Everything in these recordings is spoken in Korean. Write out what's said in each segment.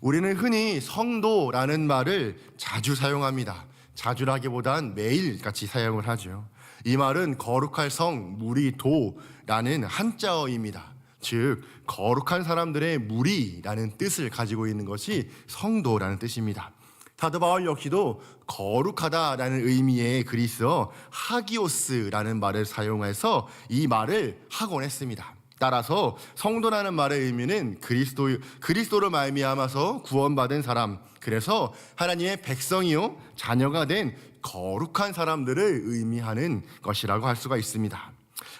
우리는 흔히 성도라는 말을 자주 사용합니다. 자주라기보단 매일 같이 사용을 하죠. 이 말은 거룩할 성, 무리 도라는 한자어입니다. 즉, 거룩한 사람들의 무리라는 뜻을 가지고 있는 것이 성도라는 뜻입니다. 사도 바울 역시도 거룩하다라는 의미의 그리스어 하기오스라는 말을 사용해서 이 말을 하곤 했습니다. 따라서 성도라는 말의 의미는 그리스도 그리스도로 말미암아서 구원받은 사람, 그래서 하나님의 백성이요 자녀가 된 거룩한 사람들을 의미하는 것이라고 할 수가 있습니다.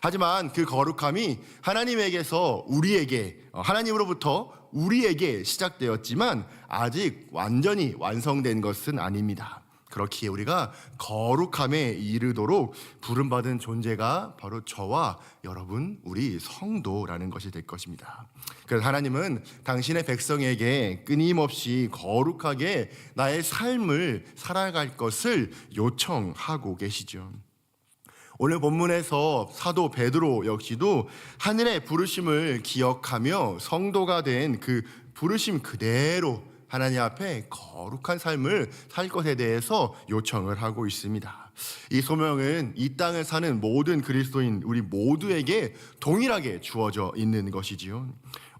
하지만 그 거룩함이 하나님에게서 우리에게 어, 하나님으로부터 우리에게 시작되었지만 아직 완전히 완성된 것은 아닙니다. 그렇기에 우리가 거룩함에 이르도록 부름받은 존재가 바로 저와 여러분, 우리 성도라는 것이 될 것입니다. 그래서 하나님은 당신의 백성에게 끊임없이 거룩하게 나의 삶을 살아갈 것을 요청하고 계시죠. 오늘 본문에서 사도 베드로 역시도 하늘의 부르심을 기억하며 성도가 된 그 부르심 그대로 하나님 앞에 거룩한 삶을 살 것에 대해서 요청을 하고 있습니다. 이 소명은 이 땅을 사는 모든 그리스도인 우리 모두에게 동일하게 주어져 있는 것이지요.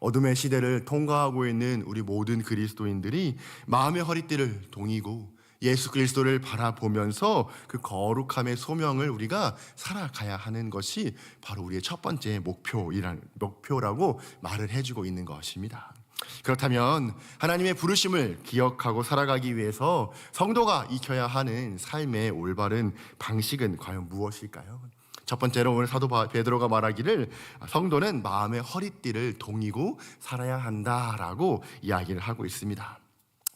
어둠의 시대를 통과하고 있는 우리 모든 그리스도인들이 마음의 허리띠를 동이고 예수 그리스도를 바라보면서 그 거룩함의 소명을 우리가 살아가야 하는 것이 바로 우리의 첫 번째 목표이란 목표라고 말을 해주고 있는 것입니다. 그렇다면 하나님의 부르심을 기억하고 살아가기 위해서 성도가 익혀야 하는 삶의 올바른 방식은 과연 무엇일까요? 첫 번째로 오늘 사도 베드로가 말하기를 성도는 마음의 허리띠를 동이고 살아야 한다라고 이야기를 하고 있습니다.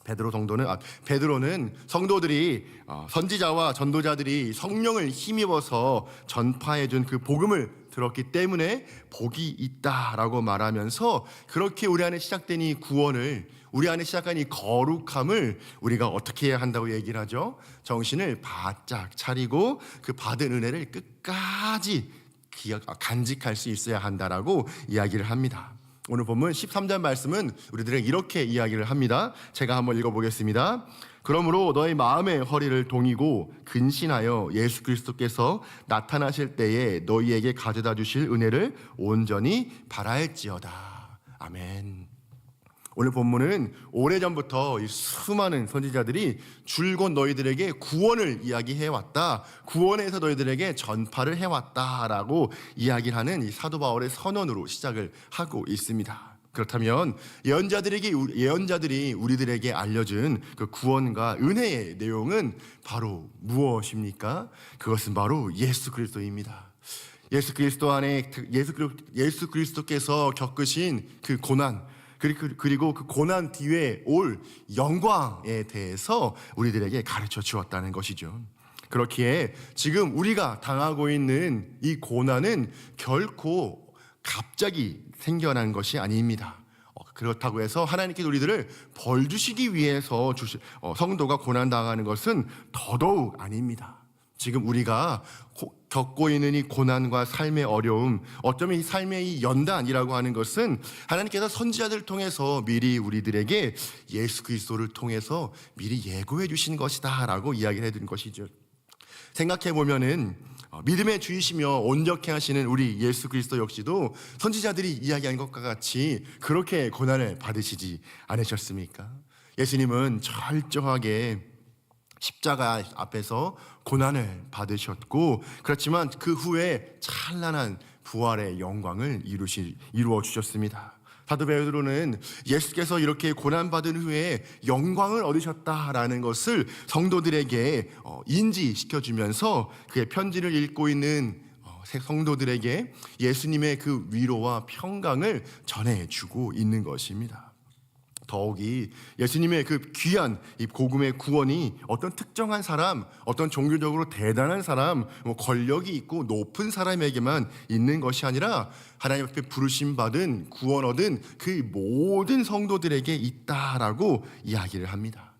베드로 성도는 아, 베드로는 성도들이 어, 선지자와 전도자들이 성령을 힘입어서 전파해 준 그 복음을 들었기 때문에 복이 있다라고 말하면서 그렇게 우리 안에 시작된 이 구원을 우리 안에 시작한 이 거룩함을 우리가 어떻게 해야 한다고 얘기를 하죠? 정신을 바짝 차리고 그 받은 은혜를 끝까지 기억 아, 간직할 수 있어야 한다라고 이야기를 합니다. 오늘 본문 13절 말씀은 우리들에게 이렇게 이야기를 합니다. 제가 한번 읽어보겠습니다. 그러므로 너의 마음의 허리를 동이고 근신하여 예수 그리스도께서 나타나실 때에 너희에게 가져다 주실 은혜를 온전히 바랄지어다. 아멘. 오늘 본문은 오래전부터 이 수많은 선지자들이 줄곧 너희들에게 구원을 이야기해 왔다. 구원에서 너희들에게 전파를 해 왔다라고 이야기를 하는 이 사도 바울의 선언으로 시작을 하고 있습니다. 그렇다면 예언자들에게 예언자들이 우리들에게 알려준 그 구원과 은혜의 내용은 바로 무엇입니까? 그것은 바로 예수 그리스도입니다. 예수 그리스도 안에 예수 예수 그리스도께서 겪으신 그 고난 그리고 그 고난 뒤에 올 영광에 대해서 우리들에게 가르쳐 주었다는 것이죠. 그렇기에 지금 우리가 당하고 있는 이 고난은 결코 갑자기 생겨난 것이 아닙니다. 어, 그렇다고 해서 하나님께 우리들을 벌 주시기 위해서 주시, 어, 성도가 고난 당하는 것은 더더욱 아닙니다. 지금 우리가 겪고 있는 이 고난과 삶의 어려움, 어쩌면 이 삶의 이 연단이라고 하는 것은 하나님께서 선지자들을 통해서 미리 우리들에게 예수 그리스도를 통해서 미리 예고해 주신 것이다라고 이야기를 해드린 것이죠. 생각해 보면은 어, 믿음의 주이시며 온전케 하시는 우리 예수 그리스도 역시도 선지자들이 이야기한 것과 같이 그렇게 고난을 받으시지 않으셨습니까? 예수님은 철저하게 십자가 앞에서 고난을 받으셨고 그렇지만 그 후에 찬란한 부활의 영광을 이루시, 이루어 주셨습니다. 사도 베드로는 예수께서 이렇게 고난받은 후에 영광을 얻으셨다라는 것을 성도들에게 어, 인지시켜 주면서 그의 편지를 읽고 있는 어, 성도들에게 예수님의 그 위로와 평강을 전해주고 있는 것입니다. 더욱이 예수님의 그 귀한 이 복음의 구원이 어떤 특정한 사람, 어떤 종교적으로 대단한 사람, 뭐 권력이 있고 높은 사람에게만 있는 것이 아니라 하나님 앞에 부르심 받은 구원 얻은 그 모든 성도들에게 있다라고 이야기를 합니다.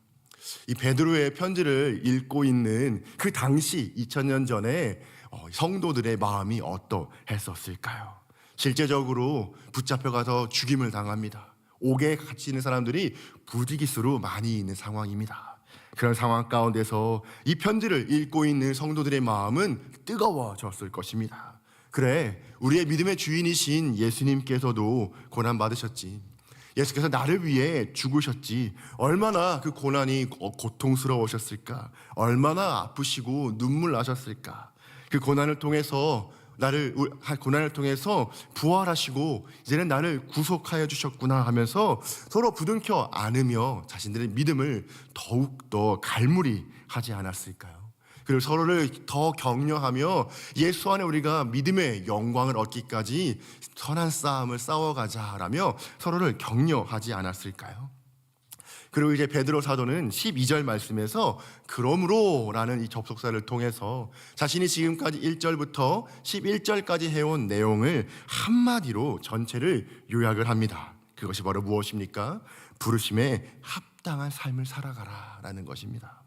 이 베드로의 편지를 읽고 있는 그 당시 2000년 전에 어, 성도들의 마음이 어떠했었을까요? 실제적으로 붙잡혀가서 죽임을 당합니다. 옥에 갇히는 사람들이 부지기수로 많이 있는 상황입니다. 그런 상황 가운데서 이 편지를 읽고 있는 성도들의 마음은 뜨거워졌을 것입니다. 그래, 우리의 믿음의 주인이신 예수님께서도 고난 받으셨지. 예수께서 나를 위해 죽으셨지. 얼마나 그 고난이 고- 고통스러우셨을까? 얼마나 아프시고 눈물 나셨을까? 그 고난을 통해서 나를 고난을 통해서 부활하시고 이제는 나를 구속하여 주셨구나 하면서 서로 부둥켜 안으며 자신들의 믿음을 더욱 더 갈무리 하지 않았을까요? 그리고 서로를 더 격려하며 예수 안에 우리가 믿음의 영광을 얻기까지 선한 싸움을 싸워가자라며 서로를 격려하지 않았을까요? 그리고 이제 베드로 사도는 12절 말씀에서 그러므로라는 이 접속사를 통해서 자신이 지금까지 1절부터 11절까지 해온 내용을 한마디로 전체를 요약을 합니다. 그것이 바로 무엇입니까? 부르심에 합당한 삶을 살아가라 라는 것입니다.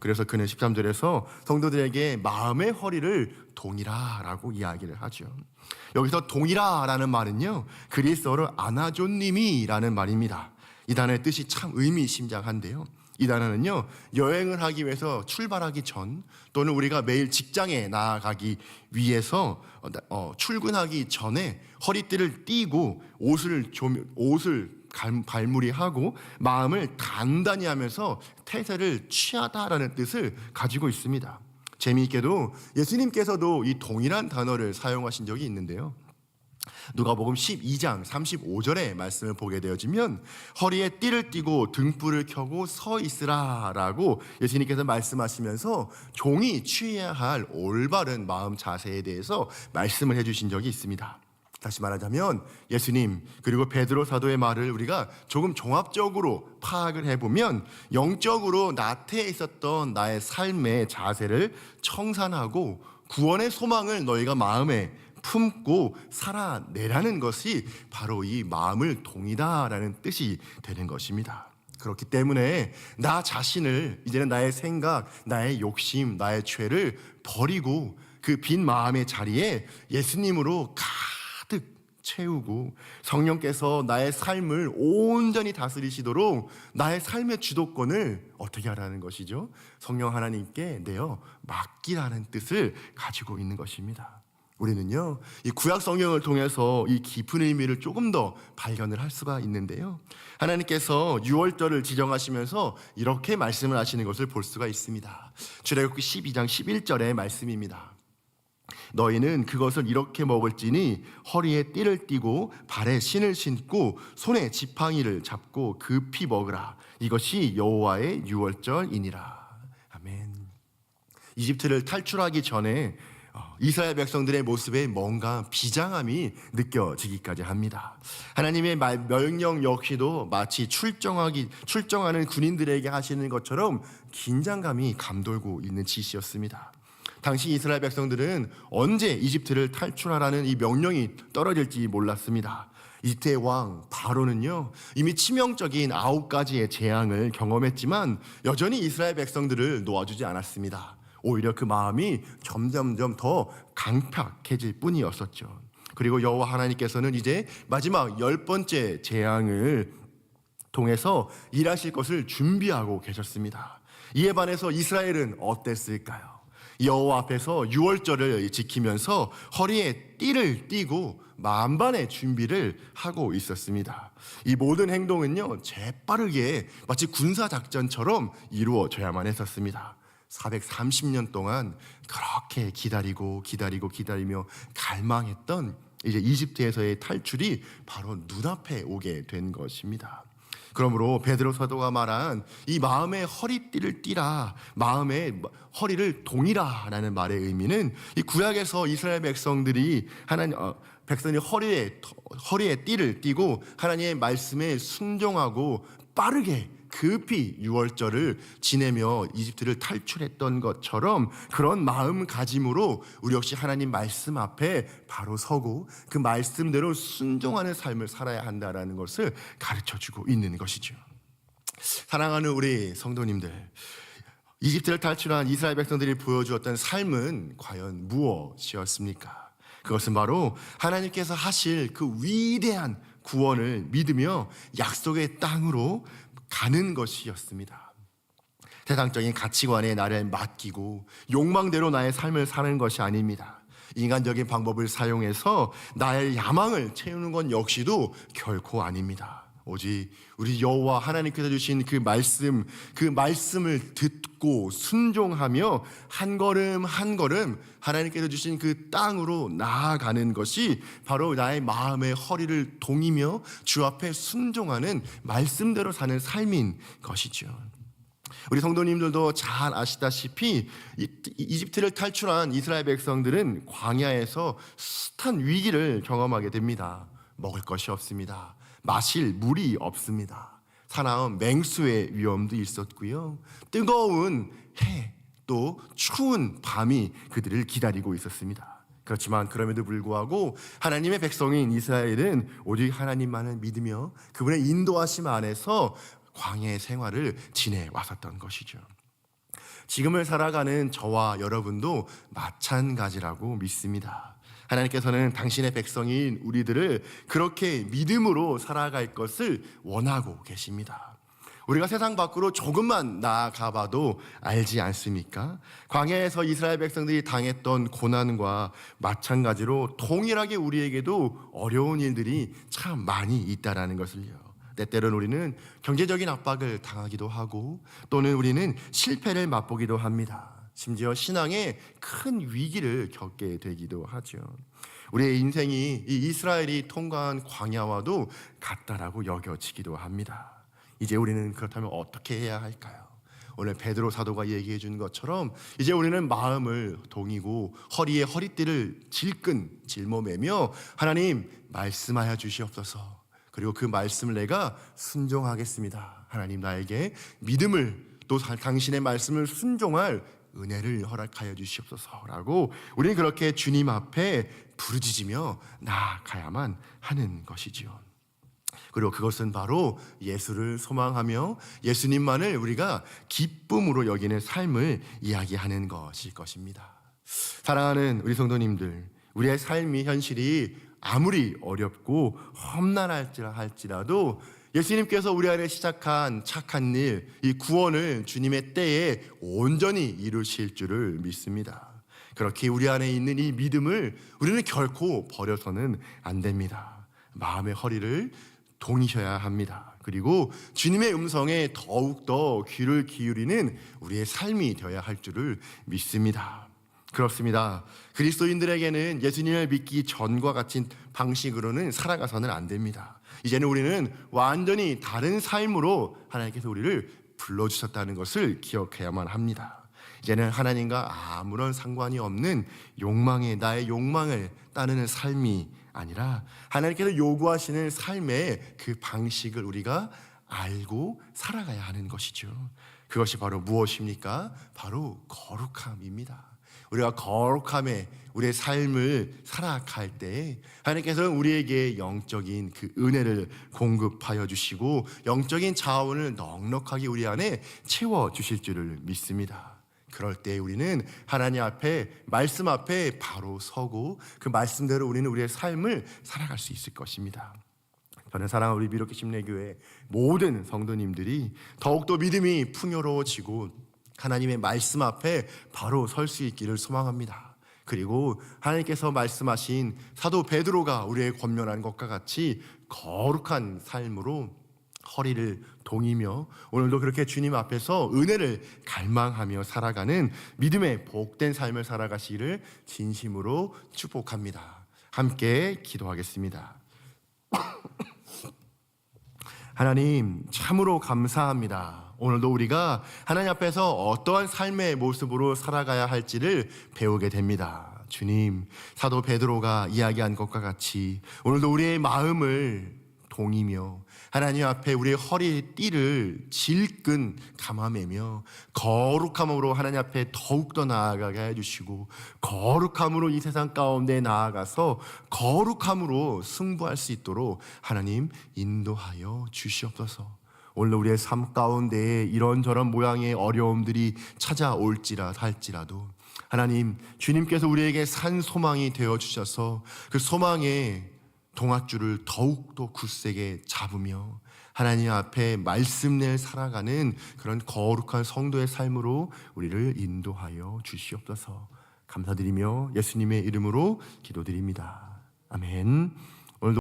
그래서 그는 13절에서 성도들에게 마음의 허리를 동이라라고 이야기를 하죠. 여기서 동이라라는 말은요 그리스어로 아나존님이라는 말입니다. 이 단어의 뜻이 참 의미심장한데요. 이 단어는요 여행을 하기 위해서 출발하기 전 또는 우리가 매일 직장에 나아가기 위해서 어, 출근하기 전에 허리띠를 띠고 옷을 좀 옷을 갈- 발무리하고 마음을 단단히 하면서 태세를 취하다라는 뜻을 가지고 있습니다. 재미있게도 예수님께서도 이 동일한 단어를 사용하신 적이 있는데요. 누가복음 12장 35절의 말씀을 보게 되어지면 허리에 띠를 띠고 등불을 켜고 서 있으라라고 예수님께서 말씀하시면서 종이 취해야 할 올바른 마음 자세에 대해서 말씀을 해주신 적이 있습니다. 다시 말하자면 예수님 그리고 베드로 사도의 말을 우리가 조금 종합적으로 파악을 해보면 영적으로 나태해 있었던 나의 삶의 자세를 청산하고 구원의 소망을 너희가 마음에 품고 살아내라는 것이 바로 이 마음을 동이다라는 뜻이 되는 것입니다. 그렇기 때문에 나 자신을 이제는 나의 생각, 나의 욕심, 나의 죄를 버리고 그 빈 마음의 자리에 예수님으로 가득 채우고 성령께서 나의 삶을 온전히 다스리시도록 나의 삶의 주도권을 어떻게 하라는 것이죠? 성령 하나님께 내어 맡기라는 뜻을 가지고 있는 것입니다. 우리는요, 이 구약 성경을 통해서 이 깊은 의미를 조금 더 발견을 할 수가 있는데요. 하나님께서 6월절을 지정하시면서 이렇게 말씀을 하시는 것을 볼 수가 있습니다. 출애굽기 12장 11절의 말씀입니다. 너희는 그것을 이렇게 먹을지니 허리에 띠를 띠고 발에 신을 신고 손에 지팡이를 잡고 급히 먹으라. 이것이 여호와의 유월절이니라. 아멘. 이집트를 탈출하기 전에 어, 이스라엘 백성들의 모습에 뭔가 비장함이 느껴지기까지 합니다. 하나님의 말- 명령 역시도 마치 출정하기 출정하는 군인들에게 하시는 것처럼 긴장감이 감돌고 있는 짓이었습니다. 당시 이스라엘 백성들은 언제 이집트를 탈출하라는 이 명령이 떨어질지 몰랐습니다. 이때 왕 바로는요 이미 치명적인 아홉 가지의 재앙을 경험했지만 여전히 이스라엘 백성들을 놓아주지 않았습니다. 오히려 그 마음이 점점점 더 강팍해질 뿐이었었죠. 그리고 여호와 하나님께서는 이제 마지막 열 번째 재앙을 통해서 일하실 것을 준비하고 계셨습니다. 이에 반해서 이스라엘은 어땠을까요? 여호와 앞에서 유월절을 지키면서 허리에 띠를 띠고 만반의 준비를 하고 있었습니다. 이 모든 행동은요 재빠르게 마치 군사 작전처럼 이루어져야만 했었습니다. 430년 동안 그렇게 기다리고 기다리고 기다리며 갈망했던 이제 이집트에서의 탈출이 바로 눈앞에 오게 된 것입니다. 그러므로 베드로 사도가 말한 이 마음의 허리띠를 띠라 마음의 허리를 동이라라는 말의 의미는 이 구약에서 이스라엘 백성들이 하나님 어, 백성이 허리에 허리에 띠를 띠고 하나님의 말씀에 순종하고 빠르게 급히 유월절을 지내며 이집트를 탈출했던 것처럼 그런 마음가짐으로 우리 역시 하나님 말씀 앞에 바로 서고 그 말씀대로 순종하는 삶을 살아야 한다라는 것을 가르쳐 주고 있는 것이죠. 사랑하는 우리 성도님들, 이집트를 탈출한 이스라엘 백성들이 보여주었던 삶은 과연 무엇이었습니까? 그것은 바로 하나님께서 하실 그 위대한 구원을 믿으며 약속의 땅으로 가는 것이었습니다. 세상적인 가치관에 나를 맡기고 욕망대로 나의 삶을 사는 것이 아닙니다. 인간적인 방법을 사용해서 나의 야망을 채우는 건 역시도 결코 아닙니다. 오직 우리 여호와 하나님께서 주신 그 말씀, 그 말씀을 듣고 순종하며 한 걸음 한 걸음 하나님께서 주신 그 땅으로 나아가는 것이 바로 나의 마음의 허리를 동이며 주 앞에 순종하는 말씀대로 사는 삶인 것이죠. 우리 성도님들도 잘 아시다시피 이- 이집트를 탈출한 이스라엘 백성들은 광야에서 숱한 위기를 경험하게 됩니다. 먹을 것이 없습니다. 마실 물이 없습니다. 사나운 맹수의 위험도 있었고요. 뜨거운 해, 또 추운 밤이 그들을 기다리고 있었습니다. 그렇지만 그럼에도 불구하고 하나님의 백성인 이스라엘은 오직 하나님만을 믿으며 그분의 인도하심 안에서 광야의 생활을 지내 왔었던 것이죠. 지금을 살아가는 저와 여러분도 마찬가지라고 믿습니다. 하나님께서는 당신의 백성인 우리들을 그렇게 믿음으로 살아갈 것을 원하고 계십니다. 우리가 세상 밖으로 조금만 나아가 봐도 알지 않습니까? 광야에서 이스라엘 백성들이 당했던 고난과 마찬가지로 동일하게 우리에게도 어려운 일들이 참 많이 있다라는 것을요. 때때로는 우리는 경제적인 압박을 당하기도 하고 또는 우리는 실패를 맛보기도 합니다. 심지어 신앙에 큰 위기를 겪게 되기도 하죠. 우리의 인생이 이 이스라엘이 통과한 광야와도 같다라고 여겨지기도 합니다. 이제 우리는 그렇다면 어떻게 해야 할까요? 오늘 베드로 사도가 얘기해 준 것처럼 이제 우리는 마음을 동이고 허리에 허리띠를 질끈 짊어매며 하나님 말씀하여 주시옵소서. 그리고 그 말씀을 내가 순종하겠습니다. 하나님 나에게 믿음을 또 사- 당신의 말씀을 순종할 은혜를 허락하여 주시옵소서라고 우리는 그렇게 주님 앞에 부르짖으며 나아가야만 하는 것이지요. 그리고 그것은 바로 예수를 소망하며 예수님만을 우리가 기쁨으로 여기는 삶을 이야기하는 것일 것입니다. 사랑하는 우리 성도님들, 우리의 삶이 현실이 아무리 어렵고 험난할지라도 예수님께서 우리 안에 시작한 착한 일, 이 구원을 주님의 때에 온전히 이루실 줄을 믿습니다. 그렇게 우리 안에 있는 이 믿음을 우리는 결코 버려서는 안 됩니다. 마음의 허리를 동이셔야 합니다. 그리고 주님의 음성에 더욱더 귀를 기울이는 우리의 삶이 되어야 할 줄을 믿습니다. 그렇습니다. 그리스도인들에게는 예수님을 믿기 전과 같은 방식으로는 살아가서는 안 됩니다. 이제는 우리는 완전히 다른 삶으로 하나님께서 우리를 불러주셨다는 것을 기억해야만 합니다. 이제는 하나님과 아무런 상관이 없는 욕망에 나의 욕망을 따르는 삶이 아니라 하나님께서 요구하시는 삶의 그 방식을 우리가 알고 살아가야 하는 것이죠. 그것이 바로 무엇입니까? 바로 거룩함입니다. 우리가 거룩함에 우리의 삶을 살아갈 때 하나님께서는 우리에게 영적인 그 은혜를 공급하여 주시고 영적인 자원을 넉넉하게 우리 안에 채워 주실 줄을 믿습니다. 그럴 때 우리는 하나님 앞에 말씀 앞에 바로 서고 그 말씀대로 우리는 우리의 삶을 살아갈 수 있을 것입니다. 저는 사랑하는 우리 미로키 심례교회 모든 성도님들이 더욱더 믿음이 풍요로워지고 하나님의 말씀 앞에 바로 설 수 있기를 소망합니다. 그리고 하나님께서 말씀하신 사도 베드로가 우리의 권면한 것과 같이 거룩한 삶으로 허리를 동이며 오늘도 그렇게 주님 앞에서 은혜를 갈망하며 살아가는 믿음의 복된 삶을 살아가시기를 진심으로 축복합니다. 함께 기도하겠습니다. 하나님 참으로 감사합니다. 오늘도 우리가 하나님 앞에서 어떠한 삶의 모습으로 살아가야 할지를 배우게 됩니다. 주님, 사도 베드로가 이야기한 것과 같이 오늘도 우리의 마음을 동이며 하나님 앞에 우리의 허리띠를 질끈 감아매며 거룩함으로 하나님 앞에 더욱더 나아가게 해주시고 거룩함으로 이 세상 가운데 나아가서 거룩함으로 승부할 수 있도록 하나님 인도하여 주시옵소서. 오늘 우리의 삶 가운데에 이런저런 모양의 어려움들이 찾아올지라 할지라도 하나님 주님께서 우리에게 산 소망이 되어 주셔서 그 소망에 동아줄을 더욱더 굳세게 잡으며 하나님 앞에 말씀낼 살아가는 그런 거룩한 성도의 삶으로 우리를 인도하여 주시옵소서 감사드리며 예수님의 이름으로 기도드립니다. 아멘.